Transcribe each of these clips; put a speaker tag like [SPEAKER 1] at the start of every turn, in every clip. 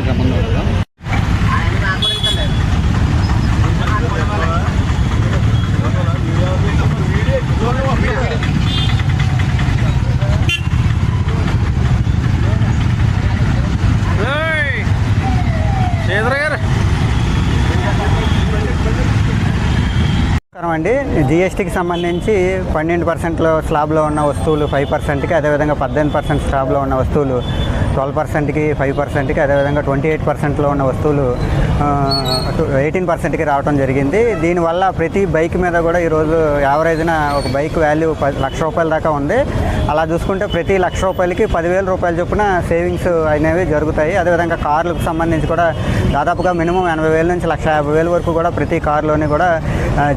[SPEAKER 1] ఒకసారి ఇట్లా ముందు అండి. జిఎస్టీకి సంబంధించి పన్నెండు పర్సెంట్లో స్లాబ్లో ఉన్న వస్తువులు ఫైవ్ పర్సెంట్కి అదేవిధంగా పద్దెనిమిది పర్సెంట్ స్లాబ్లో ఉన్న వస్తువులు ట్వెల్వ్ పర్సెంట్కి ఫైవ్ పర్సెంట్కి అదేవిధంగా ట్వంటీ ఎయిట్ పర్సెంట్లో ఉన్న వస్తువులు ఎయిటీన్ పర్సెంట్కి రావడం జరిగింది. దీనివల్ల ప్రతి బైక్ మీద కూడా ఈరోజు యావరేజ్న ఒక బైక్ వాల్యూ పది లక్ష రూపాయల దాకా ఉంది. అలా చూసుకుంటే ప్రతి లక్ష రూపాయలకి పదివేల రూపాయల చొప్పున సేవింగ్స్ అనేవి జరుగుతాయి. అదేవిధంగా కార్లకు సంబంధించి కూడా దాదాపుగా మినిమం ఎనభై వేల నుంచి లక్ష యాభై వేల వరకు కూడా ప్రతి కారులోని కూడా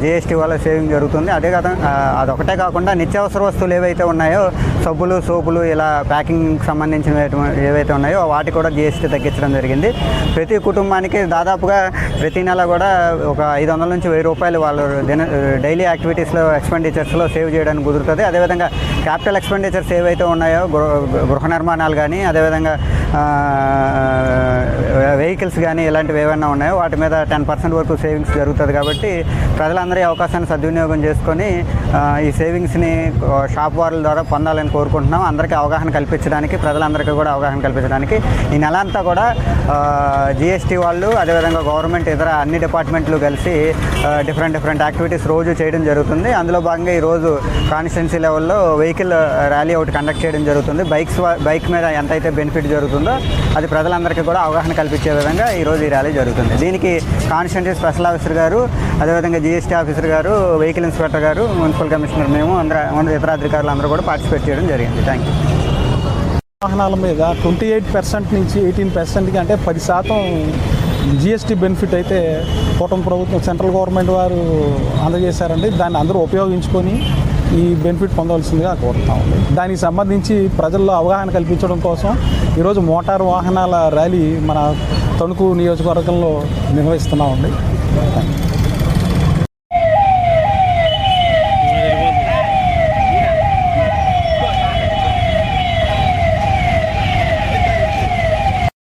[SPEAKER 1] జిఎస్టీ వల్ల సేవింగ్ జరుగుతుంది. అదే కదా అదొకటే కాకుండా నిత్యావసర వస్తువులు ఏవైతే ఉన్నాయో సబ్బులు సోపులు ఇలా ప్యాకింగ్ సంబంధించిన ఏవైతే ఉన్నాయో వాటి కూడా జిఎస్టీ తగ్గించడం జరిగింది. ప్రతి కుటుంబానికి దాదాపుగా ప్రతి నెల కూడా ఒక ఐదు వందల నుంచి వెయ్యి రూపాయలు వాళ్ళు దిన డైలీ యాక్టివిటీస్లో ఎక్స్పెండిచర్స్లో సేవ్ చేయడానికి కుదురుతుంది. అదేవిధంగా క్యాపిటల్ ఎక్స్పెండిచర్స్ ఏవైతే ఉన్నాయో గృహ గృహ నిర్మాణాలు కానీ అదేవిధంగా వెహికల్స్ కానీ ఇలాంటివి ఏమైనా ఉన్నాయో వాటి మీద టెన్ పర్సెంట్ వరకు సేవింగ్స్ జరుగుతుంది కాబట్టి ప్రజలందరూ ఈ అవకాశాన్ని సద్వినియోగం చేసుకొని ఈ సేవింగ్స్ని షాప్ వార్ల ద్వారా పొందాలని కోరుకుంటున్నాం. అందరికీ అవగాహన కల్పించడానికి ప్రజలందరికీ కూడా అవగాహన కల్పించడానికి. ఈ నెల అంతా కూడా జిఎస్టీ వాళ్ళు అదేవిధంగా గవర్నమెంట్ ఇతర అన్ని డిపార్ట్మెంట్లు కలిసి డిఫరెంట్ డిఫరెంట్ యాక్టివిటీస్ రోజు చేయడం జరుగుతుంది. అందులో భాగంగా ఈరోజు కాన్స్టిట్యున్సీ లెవెల్లో వెహికల్ ర్యాలీ ఒకటి కండక్ట్ చేయడం జరుగుతుంది. బైక్స్ బైక్ మీద ఎంతైతే బెనిఫిట్ జరుగుతుందో అది ప్రజలందరికీ కూడా అవగాహన కల్పించే విధంగా ఈరోజు ఈ ర్యాలీ జరుగుతుంది. దీనికి కాన్స్టిట్యున్సీ స్పెషల్ ఆఫీసర్ గారు అదేవిధంగా జిఎస్టీ ఆఫీసర్ గారు వెహికల్ ఇన్స్పెక్టర్ గారు మున్సిపల్ కమిషనర్ మేము అందరూ ఇతర అధికారులు అందరూ కూడా పార్టిసిపేట్ చేయడం జరిగింది. థ్యాంక్ యూ
[SPEAKER 2] వాహనాల మీద ట్వంటీ ఎయిట్ పర్సెంట్ నుంచి ఎయిటీన్ పర్సెంట్కి అంటే పది శాతం జిఎస్టీ బెనిఫిట్ అయితే కూటమి ప్రభుత్వం సెంట్రల్ గవర్నమెంట్ వారు అందజేశారండి. దాన్ని అందరూ ఉపయోగించుకొని ఈ బెనిఫిట్ పొందవలసిందిగా కోరుతామండి దానికి సంబంధించి ప్రజల్లో అవగాహన కల్పించడం కోసం ఈరోజు మోటారు వాహనాల ర్యాలీ మన తణుకు నియోజకవర్గంలో నిర్వహిస్తున్నామండి.